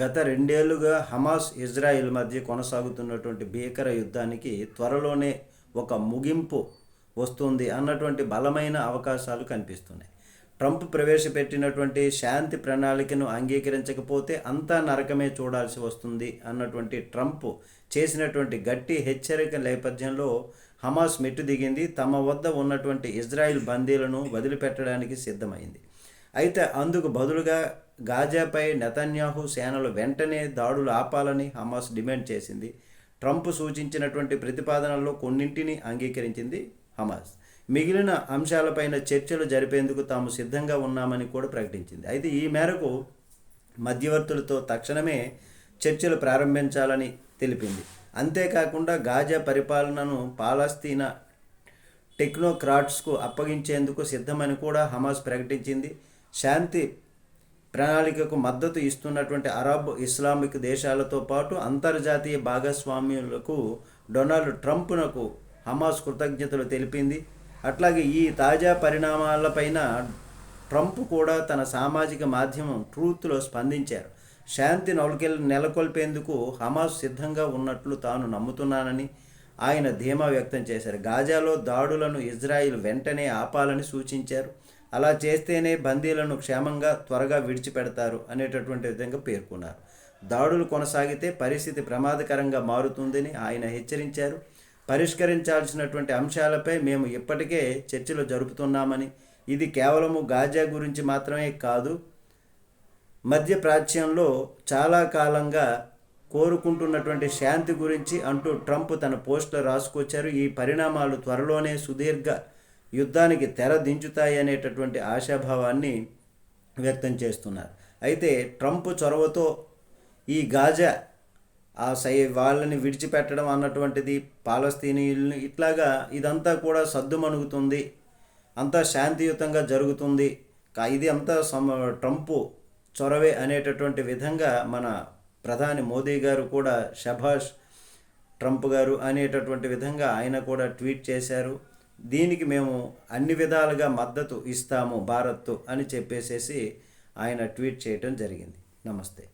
గత రెండేళ్ళుగా Hamas Israel మధ్య కొనసాగుతున్నటువంటి భీకర యుద్ధానికి త్వరలోనే ఒక ముగింపు వస్తుంది అన్నటువంటి బలమైన అవకాశాలు కనిపిస్తున్నాయి. ట్రంప్ ప్రవేశపెట్టినటువంటి శాంతి ప్రణాళికను అంగీకరించకపోతే అంతా నరకమే చూడాల్సి వస్తుంది అన్నటువంటి ట్రంప్ చేసినటువంటి గట్టి హెచ్చరిక నేపథ్యంలో హమాస్ మెట్టు దిగింది. తమ వద్ద ఉన్నటువంటి ఇజ్రాయిల్ బందీలను వదిలిపెట్టడానికి సిద్ధమైంది. అయితే అందుకు బదులుగా గాజాపై నెతన్యాహు సేనలు వెంటనే దాడులు ఆపాలని హమాస్ డిమాండ్ చేసింది. ట్రంప్ సూచించినటువంటి ప్రతిపాదనల్లో కొన్నింటిని అంగీకరించింది హమాస్. మిగిలిన అంశాలపైన చర్చలు జరిపేందుకు తాము సిద్ధంగా ఉన్నామని కూడా ప్రకటించింది. అయితే ఈ మేరకు మధ్యవర్తులతో తక్షణమే చర్చలు ప్రారంభించాలని తెలిపింది. అంతేకాకుండా గాజా పరిపాలనను పాలస్తీనా టెక్నోక్రాట్స్కు అప్పగించేందుకు సిద్ధమని కూడా హమాస్ ప్రకటించింది. శాంతి ప్రణాళికకు మద్దతు ఇస్తున్నటువంటి అరబ్ ఇస్లామిక్ దేశాలతో పాటు అంతర్జాతీయ భాగస్వామ్యులకు డొనాల్డ్ ట్రంప్నకు హమాస్ కృతజ్ఞతలు తెలిపింది. అట్లాగే ఈ తాజా పరిణామాలపైన ట్రంప్ కూడా తన సామాజిక మాధ్యమం ట్రూత్లో స్పందించారు. శాంతి నౌకెల్ నెలకొల్పేందుకు హమాస్ సిద్ధంగా ఉన్నట్లు తాను నమ్ముతున్నానని ఆయన ధీమా వ్యక్తం చేశారు. గాజాలో దాడులను ఇజ్రాయిల్ వెంటనే ఆపాలని సూచించారు. అలా చేస్తేనే బందీలను క్షేమంగా త్వరగా విడిచిపెడతారు అనేటటువంటి విధంగా పేర్కొన్నారు. దాడులు కొనసాగితే పరిస్థితి ప్రమాదకరంగా మారుతుందని ఆయన హెచ్చరించారు. పరిష్కరించాల్సినటువంటి అంశాలపై మేము ఇప్పటికే చర్చలు జరుపుతున్నామని ఇది కేవలము గాజా గురించి మాత్రమే కాదు మధ్య ప్రాచ్యంలో చాలా కాలంగా కోరుకుంటున్నటువంటి శాంతి గురించి అంటూ ట్రంప్ తన పోస్టులో రాసుకొచ్చారు. ఈ పరిణామాలు త్వరలోనే సుదీర్ఘ యుద్ధానికి తెర దించుతాయి అనేటటువంటి ఆశాభావాన్ని వ్యక్తం చేస్తున్నారు. అయితే ట్రంప్ చొరవతో ఈ గాజా ఆ సై వాళ్ళని విడిచిపెట్టడం అన్నటువంటిది పాలస్తీనీయుల్ని ఇట్లాగా ఇదంతా కూడా సద్దుమణుగుతుంది అంతా శాంతియుతంగా జరుగుతుంది. ఇది అంతా సమ ట్రంప్ చొరవే అనేటటువంటి విధంగా మన ప్రధాని మోదీ గారు కూడా శభాష్ ట్రంప్ గారు అనేటటువంటి విధంగా ఆయన కూడా ట్వీట్ చేశారు. దీనికి మేము అన్ని విధాలుగా మద్దతు ఇస్తాము భారత్ అని చెప్పేసేసి ఆయన ట్వీట్ చేయటం జరిగింది. నమస్తే.